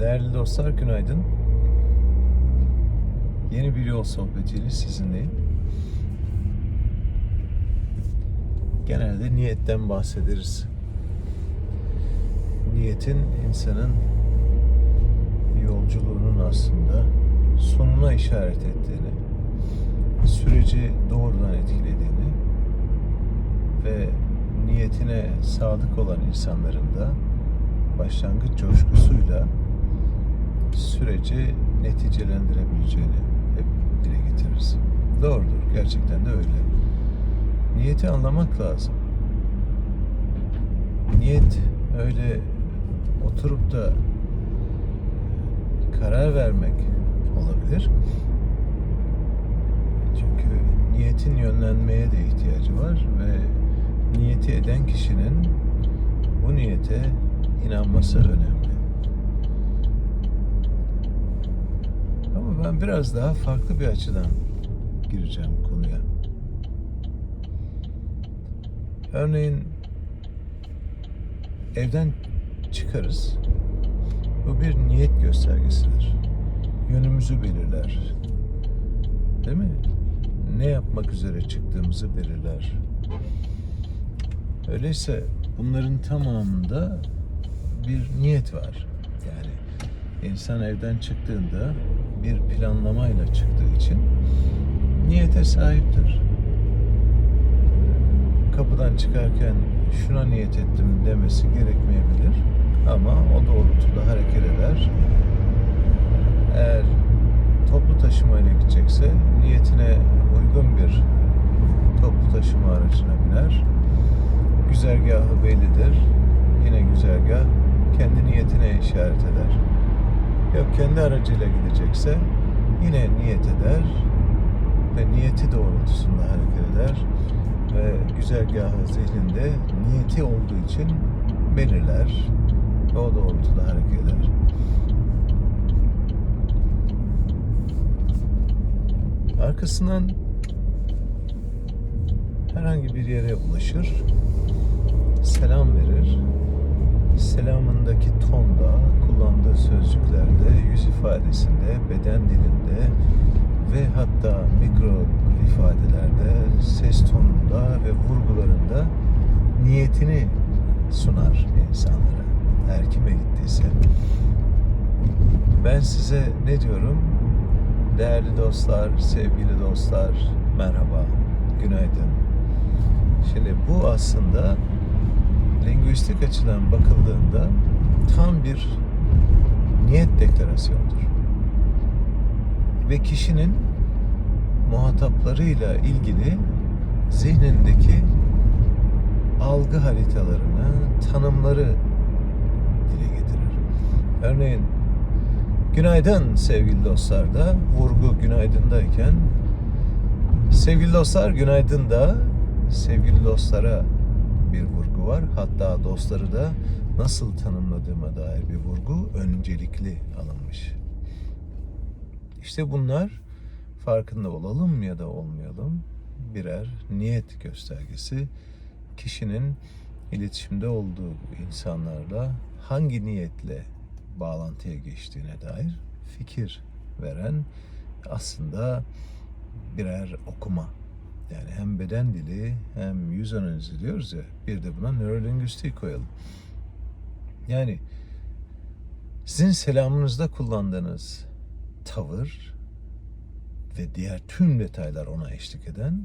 Değerli dostlar günaydın. Yeni bir yol sohbetiyle sizinleyim. Genelde niyetten bahsederiz. Niyetin insanın yolculuğunun aslında sonuna işaret ettiğini, süreci doğrudan etkilediğini ve niyetine sadık olan insanların da başlangıç coşkusuyla süreci neticelendirebileceğini hep dile getiririz. Doğrudur. Gerçekten de öyle. Niyeti anlamak lazım. Niyet öyle oturup da karar vermek olabilir. Çünkü niyetin yönlenmeye de ihtiyacı var ve niyeti eden kişinin bu niyete inanması önemli. Ben biraz daha farklı bir açıdan gireceğim konuya. Örneğin evden çıkarız. Bu bir niyet göstergesidir. Yönümüzü belirler. Değil mi? Ne yapmak üzere çıktığımızı belirler. Öyleyse bunların tamamında bir niyet var. Yani insan evden çıktığında bir planlamayla çıktığı için niyete sahiptir. Kapıdan çıkarken şuna niyet ettim demesi gerekmeyebilir ama o doğrultuda hareket eder. Eğer toplu taşımayla gidecekse niyetine uygun bir toplu taşıma aracına biner. Güzergahı bellidir. Yine güzergah kendi niyetine işaret eder. Yok kendi aracıyla gidecekse yine niyet eder ve niyeti doğrultusunda hareket eder ve güzergahı zihninde niyeti olduğu için belirler ve o doğrultuda hareket eder. Arkasından herhangi bir yere ulaşır, selam verir. Selamındaki tonda, kullandığı sözcüklerde, yüz ifadesinde, beden dilinde ve hatta mikro ifadelerde, ses tonunda ve vurgularında niyetini sunar insanlara. Her kime gittiyse. Ben size ne diyorum? Değerli dostlar, sevgili dostlar, merhaba, günaydın. Şimdi bu aslında lingüistik açıdan bakıldığında tam bir niyet deklarasyonudur. Ve kişinin muhataplarıyla ilgili zihnindeki algı haritalarını, tanımları dile getirir. Örneğin günaydın sevgili dostlar da vurgu günaydındayken sevgili dostlar günaydın da sevgili dostlara bir vurgu var. Hatta dostları da nasıl tanımladığıma dair bir vurgu öncelikli alınmış. İşte bunlar farkında olalım ya da olmayalım birer niyet göstergesi. Kişinin iletişimde olduğu insanlarla hangi niyetle bağlantıya geçtiğine dair fikir veren aslında birer okuma. Yani hem beden dili hem yüz analizi diyoruz ya bir de buna nörolingüistik koyalım. Yani sizin selamınızda kullandığınız tavır ve diğer tüm detaylar ona eşlik eden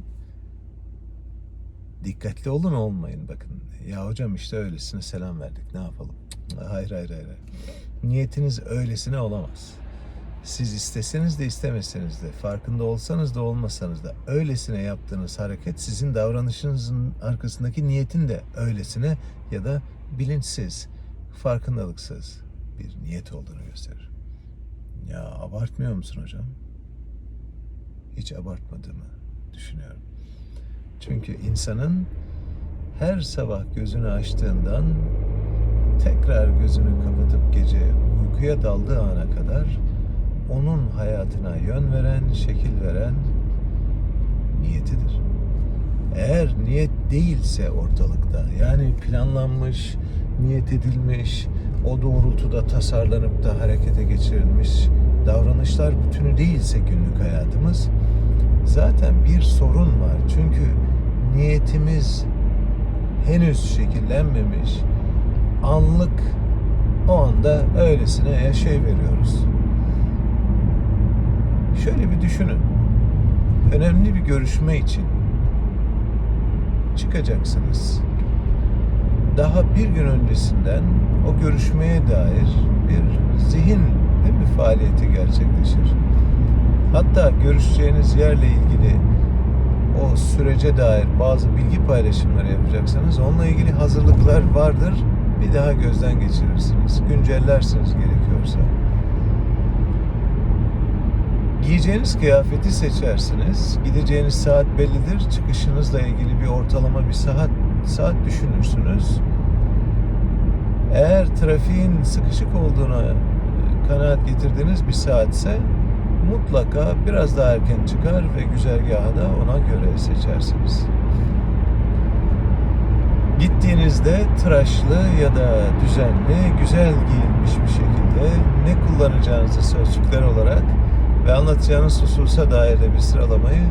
dikkatli olun olmayın bakın. Ya hocam işte öylesine selam verdik ne yapalım? Hayır hayır hayır. Niyetiniz öylesine olamaz. Siz isteseniz de istemeseniz de farkında olsanız da olmasanız da öylesine yaptığınız hareket sizin davranışınızın arkasındaki niyetin de öylesine ya da bilinçsiz, farkındalıksız bir niyet olduğunu gösterir. Ya abartmıyor musun hocam? Hiç abartmadığımı düşünüyorum. Çünkü insanın her sabah gözünü açtığından tekrar gözünü kapatıp gece uykuya daldığı ana kadar onun hayatına yön veren, şekil veren niyetidir. Eğer niyet değilse ortalıkta yani planlanmış, niyet edilmiş, o doğrultuda tasarlanıp da harekete geçirilmiş davranışlar bütünü değilse günlük hayatımız zaten bir sorun var. Çünkü niyetimiz henüz şekillenmemiş, anlık o anda öylesine yaşayıveriyoruz. Şöyle bir düşünün. Önemli bir görüşme için çıkacaksınız. Daha bir gün öncesinden o görüşmeye dair bir zihin değil mi, faaliyeti gerçekleşir. Hatta görüşeceğiniz yerle ilgili o sürece dair bazı bilgi paylaşımları yapacaksanız onunla ilgili hazırlıklar vardır. Bir daha gözden geçirirsiniz. Güncellersiniz gerekiyorsa. Giyeceğiniz kıyafeti seçersiniz. Gideceğiniz saat bellidir. Çıkışınızla ilgili bir ortalama bir saat saat düşünürsünüz. Eğer trafiğin sıkışık olduğuna kanaat getirdiğiniz bir saatse mutlaka biraz daha erken çıkar ve güzergahı da ona göre seçersiniz. Gittiğinizde tıraşlı ya da düzenli, güzel giyinmiş bir şekilde ne kullanacağınızı sözcükler olarak ve anlatacağınız hususa dair de bir sıralamayı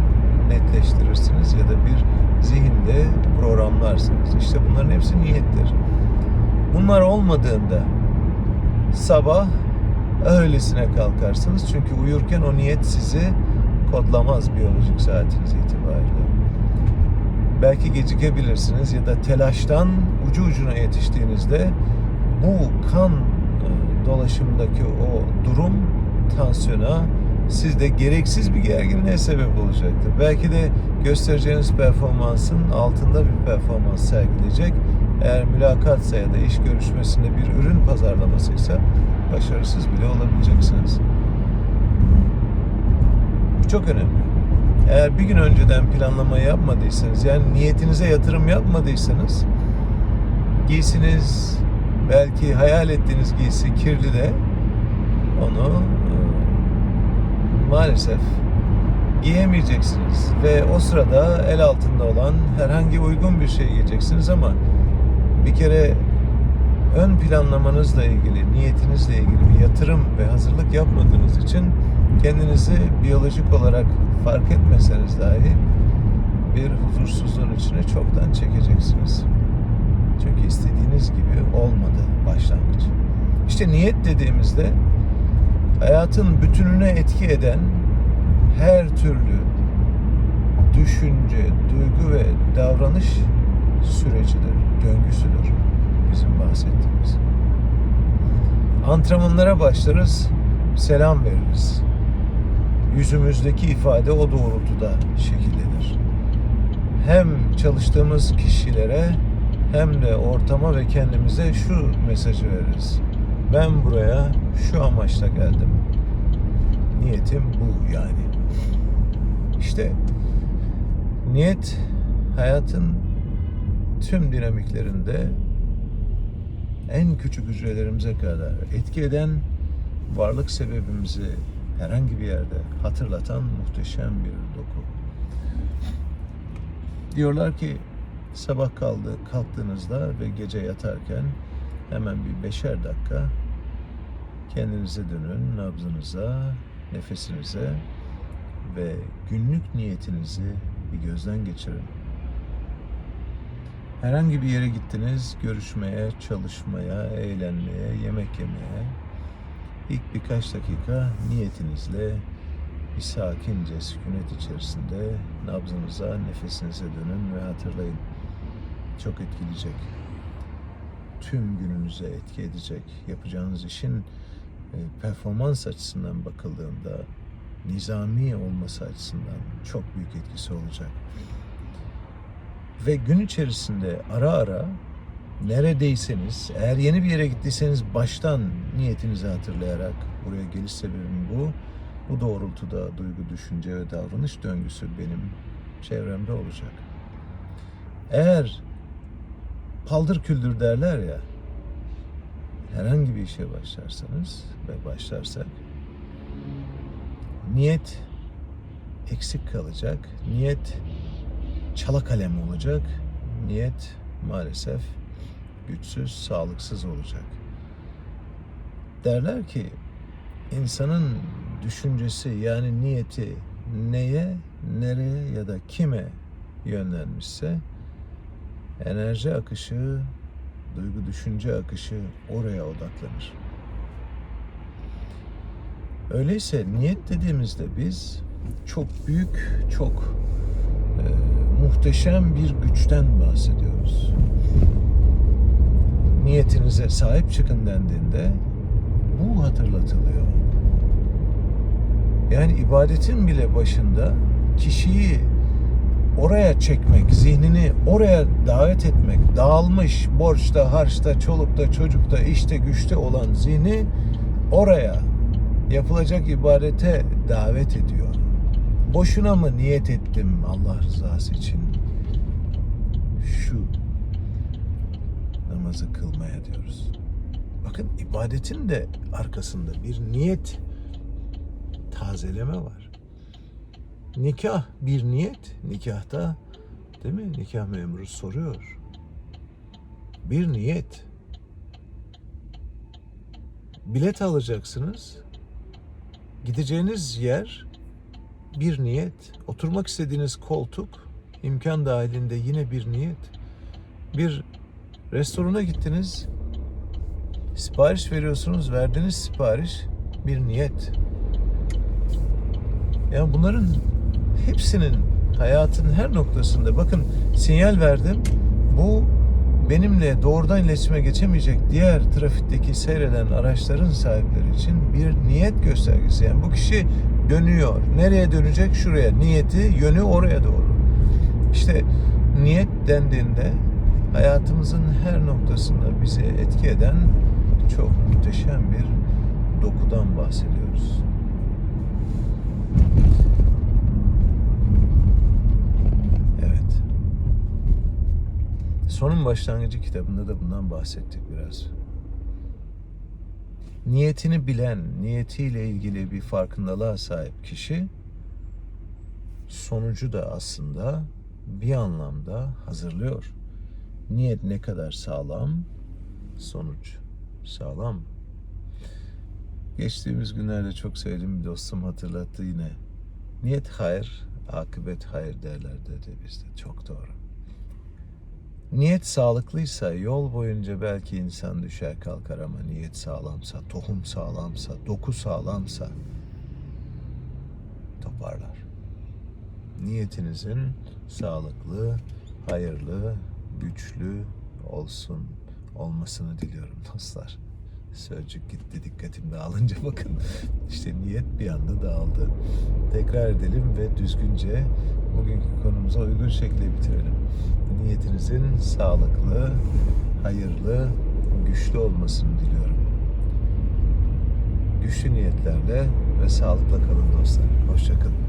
netleştirirsiniz ya da bir zihinde programlarsınız. İşte bunların hepsi niyettir. Bunlar olmadığında sabah öylesine kalkarsınız. Çünkü uyurken o niyet sizi kodlamaz biyolojik saatiniz itibariyle. Belki gecikebilirsiniz ya da telaştan ucu ucuna yetiştiğinizde bu kan e, dolaşımındaki o durum tansiyona sizde gereksiz bir gerginliğe sebep olacaktır. Belki de göstereceğiniz performansın altında bir performans sergileyecek. Eğer mülakatsa ya da iş görüşmesinde bir ürün pazarlamasıysa başarısız bile olabileceksiniz. Bu çok önemli. Eğer bir gün önceden planlama yapmadıysanız, yani niyetinize yatırım yapmadıysanız, giysiniz, belki hayal ettiğiniz giysi kirli de onu maalesef giyemeyeceksiniz ve o sırada el altında olan herhangi uygun bir şey giyeceksiniz ama bir kere ön planlamanızla ilgili, niyetinizle ilgili bir yatırım ve hazırlık yapmadığınız için kendinizi biyolojik olarak fark etmeseniz dahi bir huzursuzluğun içine çoktan çekeceksiniz. Çünkü istediğiniz gibi olmadı başlangıç. İşte niyet dediğimizde hayatın bütününe etki eden her türlü düşünce, duygu ve davranış sürecidir, döngüsüdür bizim bahsettiğimiz. Antrenmanlara başlarız, selam veririz. Yüzümüzdeki ifade o doğrultuda şekillenir. Hem çalıştığımız kişilere hem de ortama ve kendimize şu mesajı veririz. Ben buraya şu amaçla geldim. Niyetim bu yani. İşte niyet hayatın tüm dinamiklerinde en küçük hücrelerimize kadar etki eden varlık sebebimizi herhangi bir yerde hatırlatan muhteşem bir doku. Diyorlar ki sabah kaldı, kalktığınızda ve gece yatarken hemen bir beşer dakika kendinize dönün, nabzınıza, nefesinize ve günlük niyetinizi bir gözden geçirin. Herhangi bir yere gittiniz, görüşmeye, çalışmaya, eğlenmeye, yemek yemeye. İlk birkaç dakika niyetinizle bir sakince sükunet içerisinde nabzınıza, nefesinize dönün ve hatırlayın. Çok etkileyecek. Tüm gününüze etki edecek. Yapacağınız işin performans açısından bakıldığında nizami olması açısından çok büyük etkisi olacak. Ve gün içerisinde ara ara neredeyseniz, eğer yeni bir yere gittiyseniz baştan niyetinizi hatırlayarak buraya geliş sebebim bu. Bu doğrultuda duygu, düşünce ve davranış döngüsü benim çevremde olacak. Eğer paldır küldür derler ya, herhangi bir işe başlarsanız ve başlarsak niyet eksik kalacak. Niyet çala kalem olacak. Niyet maalesef güçsüz, sağlıksız olacak. Derler ki insanın düşüncesi yani niyeti neye, nereye ya da kime yönlenmişse enerji akışı, duygu düşünce akışı oraya odaklanır. Öyleyse niyet dediğimizde biz çok büyük, çok e, muhteşem bir güçten bahsediyoruz. Niyetinize sahip çıkın dendiğinde bu hatırlatılıyor. Yani ibadetin bile başında kişiyi oraya çekmek, zihnini oraya davet etmek, dağılmış borçta, harçta, çolukta, çocukta, işte güçte olan zihni oraya yapılacak ibadete davet ediyor. Boşuna mı niyet ettim Allah rızası için şu namazı kılmaya diyoruz. Bakın ibadetin de arkasında bir niyet tazeleme var. Nikah bir niyet. Nikahta değil mi? Nikah memuru soruyor. Bir niyet. Bilet alacaksınız. Gideceğiniz yer bir niyet. Oturmak istediğiniz koltuk imkan dahilinde yine bir niyet. Bir restorana gittiniz. Sipariş veriyorsunuz. Verdiğiniz sipariş bir niyet. Yani bunların hepsinin hayatın her noktasında bakın sinyal verdim. Bu benimle doğrudan iletişime geçemeyecek diğer trafikteki seyreden araçların sahipleri için bir niyet göstergesi. Yani bu kişi dönüyor. Nereye dönecek? Şuraya. Niyeti, yönü oraya doğru. İşte niyet dendiğinde hayatımızın her noktasında bizi etki eden çok muhteşem bir dokudan bahsediyoruz. Sonun başlangıcı kitabında da bundan bahsettik biraz. Niyetini bilen, niyetiyle ilgili bir farkındalığa sahip kişi sonucu da aslında bir anlamda hazırlıyor. Niyet ne kadar sağlam, sonuç sağlam. Geçtiğimiz günlerde çok sevdiğim bir dostum hatırlattı yine. Niyet hayır, akıbet hayır derler dedi bizde. Çok doğru. Niyet sağlıklıysa yol boyunca belki insan düşer kalkar ama niyet sağlamsa, tohum sağlamsa, doku sağlamsa toparlar. Niyetinizin sağlıklı, hayırlı, güçlü olsun, olmasını diliyorum dostlar. Sözcük gitti dikkatim dağılınca bakın işte niyet bir anda dağıldı. Tekrar edelim ve düzgünce bugünkü konumuza uygun şekilde bitirelim. Niyetinizin sağlıklı, hayırlı, güçlü olmasını diliyorum. Güçlü niyetlerle ve sağlıkla kalın dostlar. Hoşçakalın.